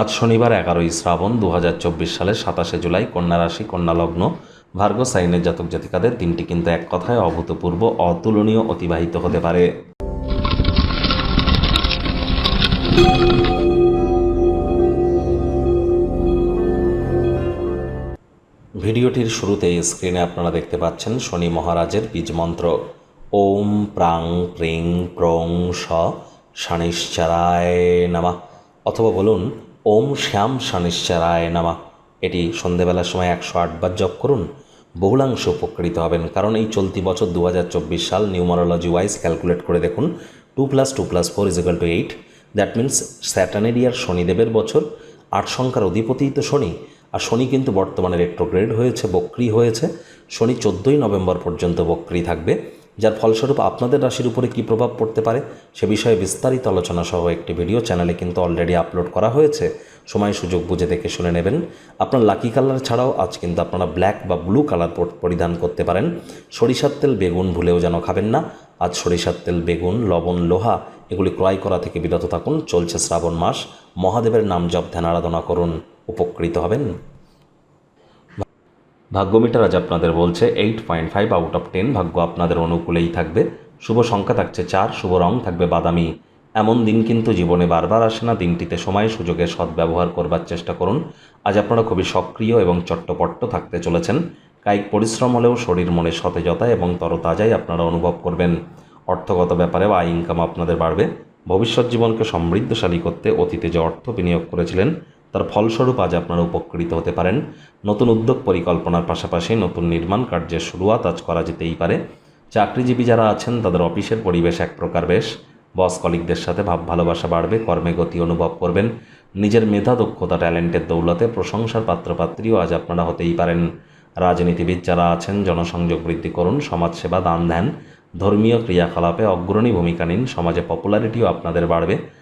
আজ শনিবার এগারোই শ্রাবণ দু হাজার চব্বিশ সালের সাতাশে জুলাই কন্যা রাশি, কন্যা লগ্ন। ভার্গ সাইনের জাতক জাতিকাদের দিনটি কিন্তু এক কথায় অভূতপূর্ব, অতুলনীয়, অতিবাহিত হতে পারে। ভিডিওটির শুরুতেই স্ক্রিনে আপনারা দেখতে পাচ্ছেন শনি মহারাজের বীজ মন্ত্র। ওম প্রাং প্রিং প্রং স শনিশ্চরায় নামা। অথবা বলুন ওম শ্যাম শনিশ্চরায় নামা। এটি সন্ধেবেলার সময় একশো আটবার জপ করুন। বহুলাংশ উপকৃত হবেন। কারণ এই চলতি বছর দু হাজার চব্বিশ সাল নিউমারোলজি ওয়াইজ ক্যালকুলেট করে দেখুন, two plus two plus four is equal to eight. That means স্যাটানের year শনিদেবের বছর। আট সংখ্যার অধিপতিই তো শনি। আর শনি কিন্তু বর্তমানে রেট্রোগ্রেড হয়েছে, বক্রি হয়েছে। শনি চোদ্দোই নভেম্বর পর্যন্ত বক্রি থাকবে। যার ফলস্বরূপ আপনাদের রাশির উপরে কী প্রভাব পড়তে পারে সে বিষয়ে বিস্তারিত আলোচনা সহ একটি ভিডিও চ্যানেলে কিন্তু অলরেডি আপলোড করা হয়েছে। সময় সুযোগ বুঝে দেখে শুনে নেবেন। আপনার লাকি কালার ছাড়াও আজ কিন্তু আপনারা ব্ল্যাক বা ব্লু কালার পরিধান করতে পারেন। সরিষার তেল, বেগুন ভুলেও যেন খাবেন না। আজ সরিষার তেল, বেগুন, লবণ, লোহা এগুলি ক্রয় করা থেকে বিরত থাকুন। চলছে শ্রাবণ মাস। মহাদেবের নাম জপ ধ্যান আরাধনা করুন। উপকৃত হবেন। ভাগ্যমিটার আজ আপনাদের বলছে eight point five out of ten ভাগ্য আপনাদের অনুকূলেই থাকবে। শুভ সংখ্যা থাকছে চার, শুভ রং থাকবে বাদামি। এমন দিন কিন্তু জীবনে বারবার আসে না। দিনটিতে সময় সুযোগের সদ্ব্যবহার করবার চেষ্টা করুন। আজ আপনারা খুবই সক্রিয় এবং চট্টপট্ট থাকতে চলেছেন। কায়িক পরিশ্রম হলেও শরীর মনে সতেজতা এবং তরতাজাই আপনারা অনুভব করবেন। অর্থগত ব্যাপারে আয় ইনকাম আপনাদের বাড়বে। ভবিষ্যৎ জীবনকে সমৃদ্ধশালী করতে অতীতে যে অর্থ বিনিয়োগ করেছিলেন তার ফলস্বরূপ আজ আপনারা উপকৃত হতে পারেন। নতুন উদ্যোগ পরিকল্পনার পাশাপাশি নতুন নির্মাণ কার্যের শুরুয়াত আজ করা যেতেই পারে। চাকরিজীবী যারা আছেন, তাদের অফিসের পরিবেশ এক প্রকার বেশ। বস কলিকদের সাথে ভাব ভালোবাসা বাড়বে, কর্মে গতি অনুভব করবেন। নিজের মেধা, দক্ষতা, ট্যালেন্টের দৌলতে প্রশংসার পাত্রপাত্রীও আজ আপনারা হতেই পারেন। রাজনীতিবিদ যারা আছেন, জনসংযোগ বৃদ্ধি করুন, সমাজসেবা দান ধ্যান ধর্মীয় ক্রিয়াকলাপে অগ্রণী ভূমিকা নিন, সমাজে পপুলারিটিও আপনাদের বাড়বে।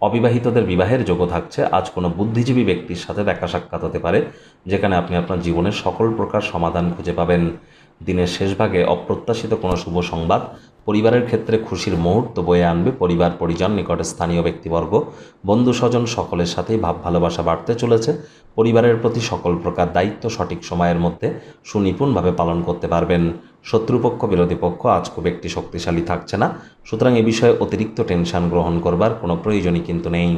অবিবাহিতদের বিবাহের যোগ্য থাকছে। আজ কোনো বুদ্ধিজীবী ব্যক্তির সাথে দেখা সাক্ষাৎ হতে পারে, যেখানে আপনি আপনার জীবনের সকল প্রকার সমাধান খুঁজে পাবেন। দিনের শেষভাগে অপ্রত্যাশিত কোনো শুভ সংবাদ পরিবারের ক্ষেত্রে খুশির মুহূর্ত বয়ে আনবে পরিবার, পরিজন, নিকটে স্থানীয় ব্যক্তিবর্গ, বন্ধু স্বজন সকলের সাথেই ভাব ভালোবাসা বাড়তে চলেছে। পরিবারের প্রতি সকল প্রকার দায়িত্ব সঠিক সময়ের মধ্যে সুনিপুণভাবে পালন করতে পারবেন। শত্রুপক্ষ, বিরোধী পক্ষ, আজ খুব একটি শক্তিশালী থাকছে না। সুতরাং এ বিষয়ে অতিরিক্ত টেনশন গ্রহণ করবার কোনো প্রয়োজনই কিন্তু নেই।